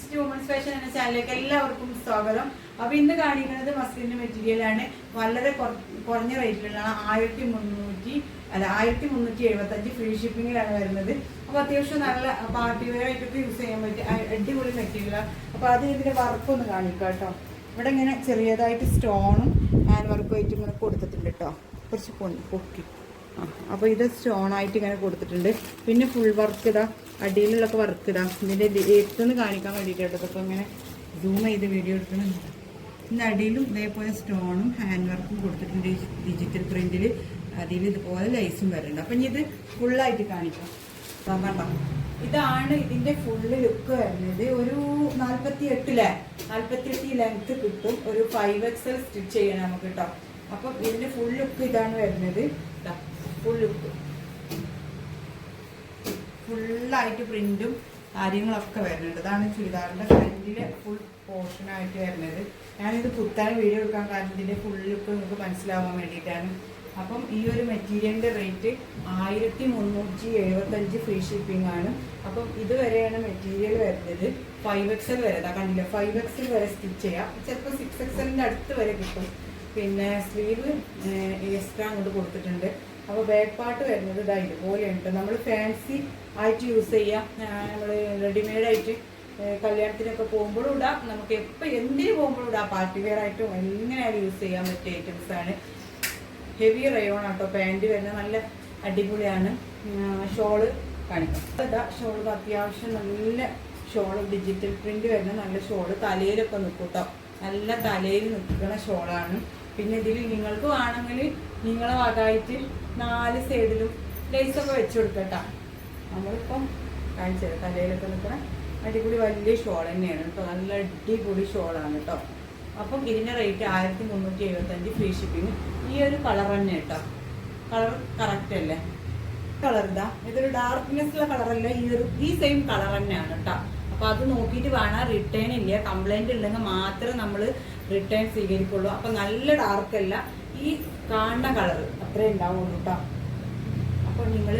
List women's fashion എന്ന ചാനലിലേക്ക് എല്ലാവർക്കും സ്വാഗതം. അപ്പൊ ഇന്ന് കാണിക്കുന്നത് മസ്ലിന്റെ മെറ്റീരിയലാണ് വളരെ കുറഞ്ഞ റേറ്റിലുള്ള ആയിരത്തി മുന്നൂറ്റി അല്ല ആയിരത്തി മുന്നൂറ്റി എഴുപത്തി അഞ്ച് ഫ്രീ ഷിപ്പിംഗിലാണ് വരുന്നത്. അപ്പൊ അത്യാവശ്യം നല്ല പാർട്ടി വെയർ ആയിട്ട് യൂസ് ചെയ്യാൻ പറ്റിയ അടിപൊളി മെറ്റീരിയലാണ് അപ്പൊ അത് ഇതിന്റെ വർക്ക് ഒന്ന് കാണിക്കാം കേട്ടോ. ഇവിടെ ഇങ്ങനെ ചെറിയതായിട്ട് സ്റ്റോണും ഹാൻഡ് വർക്കും ആയിട്ട് ഇങ്ങനെ കൊടുത്തിട്ടുണ്ട് കേട്ടോ. കുറച്ച് പൊക്കി. അപ്പോൾ ഇത് സ്റ്റോൺ ആയിട്ട് ഇങ്ങനെ കൊടുത്തിട്ടുണ്ട്. പിന്നെ ഫുൾ വർക്ക് ഇതാ. അടിയിലുള്ളൊക്കെ ഇതാ ഇതിന്റെ എടുത്തുനിന്ന് കാണിക്കാൻ വേണ്ടിയിട്ട് ഇതൊക്കെ ഇങ്ങനെ സൂം ചെയ്ത് വീഡിയോ എടുക്കുന്നുണ്ട് ഇതിന്റെ അടിയിലും ഇതേപോലെ സ്റ്റോണും ഹാൻഡ് വർക്കും കൊടുത്തിട്ടുണ്ട് ഡിജിറ്റൽ പ്രിന്റിൽ അതിൽ ഇതുപോലെ ലൈസും വരുന്നുണ്ട് അപ്പം ഇനി ഇത് ഫുള്ളായിട്ട് കാണിക്കാം. കണ്ടോ? ഇതാണ് ഇതിന്റെ ഫുള്ള് ലുക്ക് വരുന്നത്. ഒരു നാൽപ്പത്തി എട്ടിലെ നാൽപ്പത്തി എട്ട് ലെങ്ത് കിട്ടും. ഒരു ഫൈവ് എക്സൽ സ്റ്റിച്ച് ചെയ്യണം നമുക്ക് കേട്ടോ അപ്പം ഇതിന്റെ ഫുൾ ലുക്ക് ഇതാണ് വരുന്നത്. ഫുൾ ലുക്ക് ഫുള്ളായിട്ട് പ്രിന്റും കാര്യങ്ങളൊക്കെ വരുന്നുണ്ട്. ഇതാണ് ചുരിദാറിന്റെ ഫ്രണ്ടിലെ ഫുൾ പോർഷനായിട്ട് വരുന്നത്. ഞാനിത് കുത്താൻ വീഡിയോ എടുക്കാൻ കാരണം ഫുൾ ലുക്ക് നിങ്ങൾക്ക് മനസ്സിലാവാൻ വേണ്ടിയിട്ടാണ്. അപ്പം ഈ ഒരു മെറ്റീരിയലിന്റെ റേറ്റ് ആയിരത്തി മുന്നൂറ്റി എഴുപത്തഞ്ച് ഫ്രീ ഷിപ്പിംഗ് ആണ്. അപ്പം ഇതുവരെയാണ് മെറ്റീരിയൽ വരുന്നത് ഫൈവ് എക്സൽ വരെ. കണ്ടില്ല? ഫൈവ് എക്സൽ വരെ സ്റ്റിച്ച് ചെയ്യാം. ചിലപ്പോൾ സിക്സ് എക്സലിന്റെ അടുത്ത് വരെ കിട്ടും. പിന്നെ സ്ലീവ് എക്സ്ട്രാ അങ്ങോട്ട് കൊടുത്തിട്ടുണ്ട്. അപ്പോൾ ബാക്ക് പാർട്ട് വരുന്നത് ഇതാ ഇതുപോലെയുണ്ട്. നമ്മൾ ഫാൻസി ആയിട്ട് യൂസ് ചെയ്യാം. നമ്മൾ റെഡിമെയ്ഡായിട്ട് കല്യാണത്തിനൊക്കെ പോകുമ്പോഴും ഇടാം. നമുക്ക് എപ്പോൾ എന്തിനു പോകുമ്പോഴും ഇടാം. പാർട്ടി വെയർ ആയിട്ടും എങ്ങനെയായാലും യൂസ് ചെയ്യാൻ പറ്റിയ ഐറ്റംസ് ആണ്. ഹെവി റയോൺ ആട്ടോ. പാന്റ് വരുന്നത് നല്ല അടിപൊളിയാണ്. ഷോൾ കാണിക്കാം. ഇതാ ഷോൾ അത്യാവശ്യം നല്ല ഷോൾ ഡിജിറ്റൽ പ്രിന്റ് വരുന്ന നല്ല ഷോൾ തലയിലൊക്കെ നിൽക്കും കേട്ടോ നല്ല തലയിൽ നിൽക്കുന്ന ഷോളാണ് പിന്നെ ഇതിൽ നിങ്ങൾക്ക് വേണമെങ്കിൽ നിങ്ങളെ വകായിട്ട് നാല് സൈഡിലും ലൈസൊക്കെ വെച്ച് കൊടുക്കട്ടോ. നമ്മളിപ്പം കാണിച്ചത് തലയിലൊക്കെ നിൽക്കുന്ന അടിപൊളി വലിയ ഷോൾ തന്നെയാണ് കേട്ടോ. നല്ല അടിപൊളി ഷോളാണ് കേട്ടോ. അപ്പം ഇതിന്റെ റേറ്റ് ആയിരത്തി മുന്നൂറ്റി എഴുപത്തഞ്ച് ഫ്രീ ഷിപ്പിംഗ് ഈ ഒരു കളർ തന്നെ കേട്ടോ. കളർ കറക്റ്റ് അല്ലേ? കളർ ഇതാ. ഇതൊരു ഡാർക്ക്നെസ് ഉള്ള കളറല്ല ഈ ഒരു ഈ സെയിം കളർ തന്നെയാണ് കേട്ടോ. അപ്പൊ അത് നോക്കിയിട്ട് വേണം റിട്ടേൺ ഇല്ല. കംപ്ലൈന്റ് ഉണ്ടെങ്കിൽ മാത്രമേ നമ്മൾ റിട്ടേൺ സ്വീകരിക്കുള്ളൂ. അപ്പൊ നല്ല ഡാർക്ക് അല്ല. ഈ കാണുന്ന കളർ അത്രേ ഉണ്ടാവുള്ളൂ കേട്ടോ അപ്പോൾ നിങ്ങൾ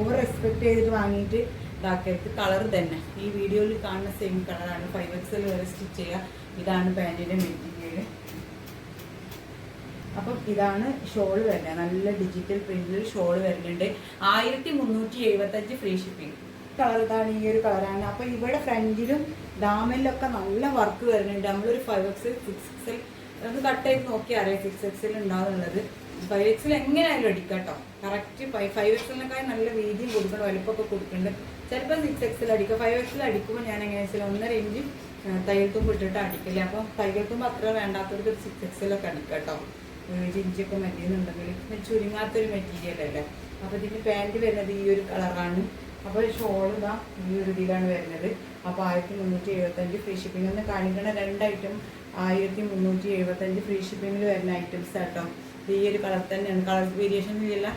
ഓവർ എക്സ്പെക്ട് ചെയ്തിട്ട് വാങ്ങിയിട്ട് ഇതാക്കരുത്. കളർ തന്നെ. ഈ വീഡിയോയിൽ കാണുന്ന സെയിം കളറാണ് ഫൈവ് എക്സൽ വരെ സ്റ്റിച്ച് ചെയ്യുക ഇതാണ് പാന്റിന്റെ മെറ്റീരിയൽ അപ്പം ഇതാണ് ഷോൾ വരുന്നത്. നല്ല ഡിജിറ്റൽ പ്രിന്റിൽ ഷോൾ വരുന്നുണ്ട്. ആയിരത്തി മുന്നൂറ്റി എഴുപത്തഞ്ച് ഫ്രീ ഷിപ്പിംഗ് കളർ ഇതാണ് ഈ ഒരു കളറാണ്. അപ്പോൾ ഇവിടെ ഫ്രണ്ടിലും ഡാമിലൊക്കെ നല്ല വർക്ക് വരുന്നുണ്ട്. നമ്മളൊരു ഫൈവ് എക്സൽ സിക്സ് എക്സൽ നമുക്ക് കട്ട് ചെയ്ത് നോക്കി അറിയാം സിക്സ് എക്സിൽ ഉണ്ടാവുന്നുള്ളത്. ഫൈവ് എക്സിൽ എങ്ങനെയായാലും അടിക്കാം കേട്ടോ കറക്റ്റ് ഫൈവ് ഫൈവ് എക്സലിനേക്കാൾ നല്ല വീതിയും കൊടുക്കണം വലുപ്പമൊക്കെ കൊടുക്കുന്നുണ്ട് ചിലപ്പോൾ സിക്സ് എക്സിൽ അടിക്കുക ഫൈവ് എക്സിൽ അടിക്കുമ്പോൾ ഞാൻ എങ്ങനെയാ വെച്ചാൽ ഒന്നര ഇഞ്ച് തുമ്പ് ഇട്ടിട്ട് അടിക്കില്ല അപ്പം തയ്യൽ തുമ്പ് അത്ര വേണ്ടാത്തവർക്ക് ഒരു സിക്സ് എക്സലൊക്കെ അടിക്കാം കേട്ടോ ഏഴ് ഇഞ്ചൊക്കെ മതിയെന്നുണ്ടെങ്കിൽ ചുരുങ്ങാത്തൊരു മെറ്റീരിയൽ അല്ലേ? അപ്പോൾ ഇതിന് പാന്റ് വരുന്നത് ഈ ഒരു കളറാണ് അപ്പോൾ ഷോൾ ഇതാ ഈ ഒരു ഇതിലാണ് വരുന്നത്. അപ്പോൾ ആയിരത്തി മുന്നൂറ്റി എഴുപത്തഞ്ച് ഫ്രീ ഷിപ്പിംഗ് എന്ന് കാണിക്കുന്ന രണ്ട് ഐറ്റം ആയിരത്തി മുന്നൂറ്റി എഴുപത്തഞ്ച് ഫ്രീ ഷിപ്പിങ്ങിൽ വരുന്ന ഐറ്റംസ് ഇത് ഈ ഒരു കളർ തന്നെയാണ്. കളർ വേരിയേഷനിലല്ല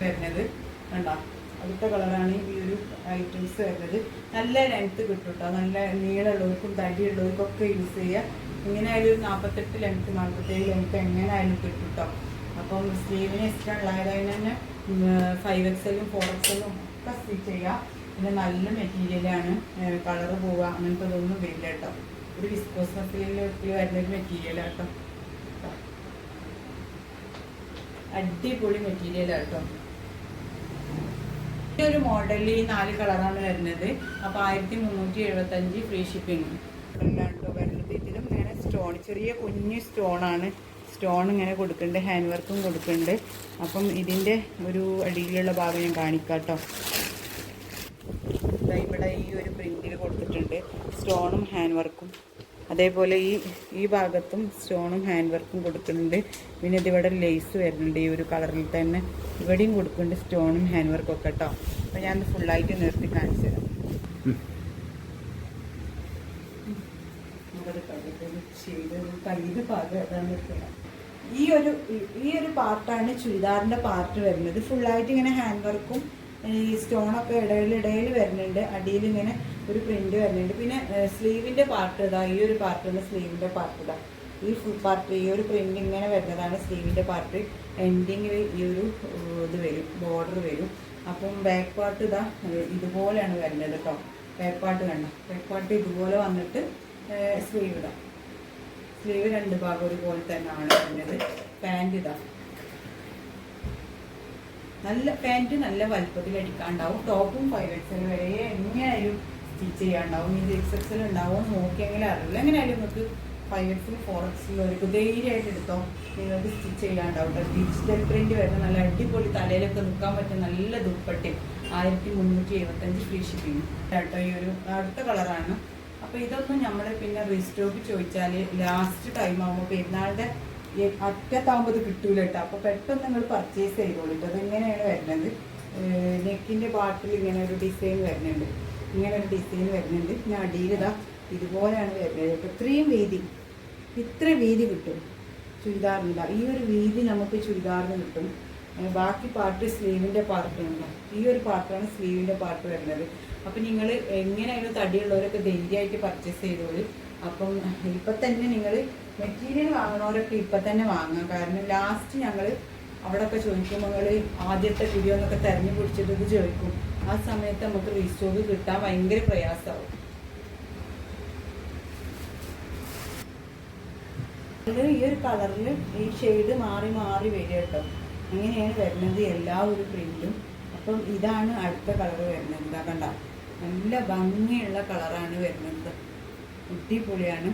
വരുന്നത്. കണ്ടോ? അടുത്ത കളറാണ് ഈ ഒരു ഐറ്റംസ് വരുന്നത്. നല്ല ലെങ്ത് കിട്ടും കേട്ടോ നല്ല നീളമുള്ളവർക്കും തടിയുള്ളവർക്കും ഒക്കെ യൂസ് ചെയ്യുക ഇങ്ങനെ ആയാലും ഒരു നാൽപ്പത്തെട്ട് ലെങ്ത് നാൽപ്പത്തേഴ് ലെങ്ത്ത് എങ്ങനെ ആയാലും കിട്ടും കേട്ടോ അപ്പം സ്ലീവിന് എക്സ്ട്രാ ഉള്ളതായതിന് തന്നെ ഫൈവ് എക്സലും ഫോർ എക്സലും ഒക്കെ സ്റ്റിച്ച് ചെയ്യുക. പിന്നെ നല്ല മെറ്റീരിയലാണ് കളർ പോവുക. അങ്ങനത്തെ ഇതൊന്നും വരില്ല കേട്ടോ. ഒരു വിസ്കോസ് മെറ്റീരിയലിൽ വരുന്ന ഒരു മെറ്റീരിയലാണ് കേട്ടോ. അടിപൊളി മെറ്റീരിയലാണ് കേട്ടോ. ഈ ഒരു മോഡലിൽ ഈ നാല് കളറാണ് വരുന്നത്. അപ്പോൾ ആയിരത്തി മുന്നൂറ്റി എഴുപത്തി അഞ്ച് ഫ്രീ ഷിപ്പിംഗ് ഇതിലും ഇങ്ങനെ സ്റ്റോൺ ചെറിയ കുഞ്ഞു സ്റ്റോൺ ആണ്. സ്റ്റോൺ ഇങ്ങനെ കൊടുക്കുന്നുണ്ട് ഹാൻഡ് വർക്കും കൊടുക്കുന്നുണ്ട് അപ്പം ഇതിന്റെ ഒരു അടിയിലുള്ള ഭാഗം ഞാൻ കാണിക്കാം കേട്ടോ ഇവിടെ ഈ ഒരു പ്രിന്റിൽ കൊടുത്തിട്ടുണ്ട് സ്റ്റോണും ഹാൻഡ് വർക്കും അതേപോലെ ഈ ഈ ഭാഗത്തും സ്റ്റോണും ഹാൻഡ് വർക്കും കൊടുക്കുന്നുണ്ട്. പിന്നെ ഇതിവിടെ ലേസ് വരുന്നുണ്ട് ഈ ഒരു കളറിൽ തന്നെ. ഇവിടെയും കൊടുക്കുന്നുണ്ട് സ്റ്റോണും ഹാൻഡ് വർക്കും ഒക്കെ കേട്ടോ. അപ്പോൾ ഞാൻ ഫുള്ളായിട്ട് നിർത്തി കാണിച്ചു തരാം. ചെയ്ത് കയ്യിൽ പാകം അതാണ്. ഈ ഒരു ഈ ഒരു പാർട്ടാണ് ചുരിദാറിന്റെ പാർട്ട് വരുന്നത്. ഫുള്ളായിട്ട് ഇങ്ങനെ ഹാൻഡ് വർക്കും ഈ സ്റ്റോണൊക്കെ ഇടയിൽ വരുന്നുണ്ട്. അടിയിൽ ഇങ്ങനെ ഒരു പ്രിന്റ് വരുന്നുണ്ട്. പിന്നെ സ്ലീവിന്റെ പാർട്ട് ഇതാ ഈ ഒരു പാർട്ടാണ് സ്ലീവിന്റെ പാർട്ട് ഇതാ. ഈ ഫുൾ പാർട്ട് ഈ ഒരു പ്രിന്റ് ഇങ്ങനെ വരുന്നതാണ് സ്ലീവിന്റെ പാർട്ട് എൻഡിങ്ങിൽ ഈ ഒരു ഇത് വരും ബോർഡർ വരും. അപ്പം ബാക്ക് പാർട്ട് ഇതാ ഇതുപോലെയാണ് വരുന്നത് കേട്ടോ ബാക്ക് പാർട്ട് കണ്ട? ബാക്ക് പാർട്ട് ഇതുപോലെ വന്നിട്ട് സ്ലീവ് ഇടാം. സ്ലീവ് രണ്ട് ഭാഗം ഒരുപോലെ തന്നെയാണ് വരുന്നത്. പാന്റ് ഇതാ. നല്ല പാന്റ് നല്ല വലുപ്പത്തിൽ അടിക്കാണ്ടാവും. ടോപ്പും ഫൈവ് എക്സൽ വരെ എങ്ങനെയായാലും സ്റ്റിച്ച് ചെയ്യാണ്ടാവും. ഇത് എക്സ് എക്സൽ ഉണ്ടാവും. നോക്കിയെങ്കിലും അറിയില്ല. എങ്ങനെയായാലും നിങ്ങൾക്ക് ഫൈവ് എക്സിൽ ഫോർ എക്സിൽ ഒരു ധൈര്യമായിട്ട് എടുത്തോ നിങ്ങൾക്ക് സ്റ്റിച്ച് ചെയ്യാണ്ടാവും. ഡിജിറ്റൽ പ്രിന്റ് വരുന്ന നല്ല അടിപൊളി തലയിലൊക്കെ നിൽക്കാൻ പറ്റിയ നല്ല ദുപ്പട്ടി ആയിരത്തി മുന്നൂറ്റി എഴുപത്തഞ്ച് ഫ്രീ ഷിപ്പിംഗ് കേട്ടോ ഈ ഒരു അടുത്ത കളറാണ് അപ്പൊ ഇതൊന്നും നമ്മൾ പിന്നെ റീസ്റ്റോക്ക് ചോദിച്ചാൽ ലാസ്റ്റ് ടൈം ആകുമ്പോൾ പെരുന്നാളുടെ ഈ അറ്റത്താകുമ്പോൾ ഇത് കിട്ടൂല കേട്ടോ അപ്പൊ പെട്ടെന്ന് നിങ്ങൾ പർച്ചേസ് ചെയ്തോളൂ കേട്ടോ അതെങ്ങനെയാണ് വരുന്നത്? നെക്കിന്റെ പാട്ടിൽ ഇങ്ങനെ ഒരു ഡിസൈൻ വരുന്നുണ്ട്. ഇങ്ങനെ ഒരു ഡിസൈൻ വരുന്നുണ്ട്. പിന്നെ അടിയിലതാ ഇതുപോലെയാണ് വരുന്നത്. കേട്ടോ ഇത്രയും വീതി. ഇത്ര വീതി കിട്ടും. ചുരിദാറിനില്ല ഈ ഒരു വീതി നമുക്ക് ചുരിദാറിന് കിട്ടും. ബാക്കി പാർട്ട് സ്ലീവിന്റെ പാർട്ട് ഉണ്ടോ? ഈ ഒരു പാർട്ടാണ് സ്ലീവിന്റെ പാർട്ട് വരുന്നത്. അപ്പം നിങ്ങൾ എങ്ങനെയാണ് തടിയുള്ളവരൊക്കെ ധൈര്യമായിട്ട് പർച്ചേസ് ചെയ്തോളൂ അപ്പം ഇപ്പം തന്നെ നിങ്ങൾ മെറ്റീരിയൽ വാങ്ങണവരൊക്കെ ഇപ്പം തന്നെ വാങ്ങാം. കാരണം ലാസ്റ്റ് ഞങ്ങൾ അവിടെയൊക്കെ ചോദിക്കുമ്പോൾ നിങ്ങൾ ആദ്യത്തെ വീഡിയോ എന്നൊക്കെ തെരഞ്ഞു പിടിച്ചിട്ട് ചോദിക്കും. ആ സമയത്ത് നമുക്ക് റീസ്റ്റോക്ക് കിട്ടാൻ ഭയങ്കര പ്രയാസമാവും ഈ ഒരു കളറിൽ ഈ ഷെയ്ഡ് മാറി മാറി വരിക കേട്ടോ അങ്ങനെയാണ് വരുന്നത് എല്ലാ ഒരു പ്രിന്റും അപ്പം ഇതാണ് അടുത്ത കളർ വരുന്നത്. ഇതാ കണ്ട. നല്ല ഭംഗിയുള്ള കളറാണ് വരുന്നത്. അടിപൊളിയാണ്.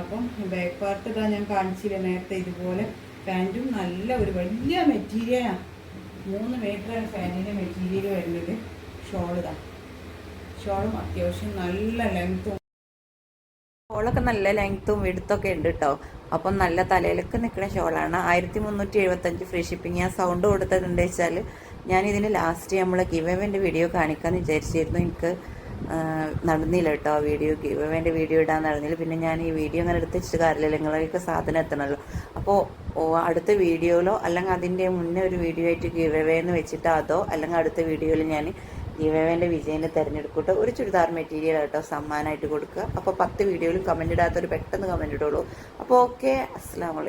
അപ്പം ബാക്ക് പാർട്ട് ഇതാ ഞാൻ കാണിച്ചില്ല നേരത്തെ ഇതുപോലെ. പാന്റും നല്ല ഒരു വലിയ മെറ്റീരിയലാണ് മൂന്ന് മീറ്ററാണ് ഫാനിന്റെ മെറ്റീരിയൽ വരുന്നത്. ഷോൾ ഇതാ. ഷോളും അത്യാവശ്യം നല്ല ലെങ്ത്തും ഷോളൊക്കെ നല്ല ലെങ്ത്തും വെടുത്തൊക്കെ ഉണ്ട് കേട്ടോ അപ്പം നല്ല തലയിലൊക്കെ നിൽക്കുന്ന ഷോളാണ്. ആയിരത്തി മുന്നൂറ്റി എഴുപത്തഞ്ച് ഫ്രീ ഷിപ്പിംഗ്. ഞാൻ സൗണ്ട് കൊടുത്തതെന്ന് വെച്ചാൽ ഞാൻ ഇതിന് ലാസ്റ്റ് നമ്മൾ ഗിവ് ഗിവവേന്റെ വീഡിയോ കാണിക്കാമെന്ന് വിചാരിച്ചിരുന്നു. എനിക്ക് നടന്നില്ല കേട്ടോ ആ വീഡിയോ ഗിവവേന്റെ വീഡിയോ ഇടാൻ നടന്നില്ല. പിന്നെ ഞാൻ ഈ വീഡിയോ അങ്ങനെ എടുത്ത് വെച്ചിട്ട് കാര്യമില്ല. നിങ്ങളൊക്കെ സാധനം എത്തണമല്ലോ അപ്പോൾ അടുത്ത വീഡിയോയിലോ അല്ലെങ്കിൽ അതിന്റെ മുന്നേ ഒരു വീഡിയോ ആയിട്ട് ഗിവ് എവേ എന്ന് വെച്ചിട്ട് അതോ അല്ലെങ്കിൽ അടുത്ത വീഡിയോയിൽ ഞാൻ ഗിവവേന്റെ വിജയനെ തിരഞ്ഞെടുക്കട്ടെ ഒരു ചുരിദാർ മെറ്റീരിയൽ കേട്ടോ സമ്മാനമായിട്ട് കൊടുക്കുക. അപ്പോൾ പത്ത് വീഡിയോയിലും കമന്റ് ഇടാത്തൊരു പെട്ടെന്ന് കമന്റ് ഇടുള്ളൂ അപ്പോൾ ഓക്കെ അസ്സാം വലൈക്കും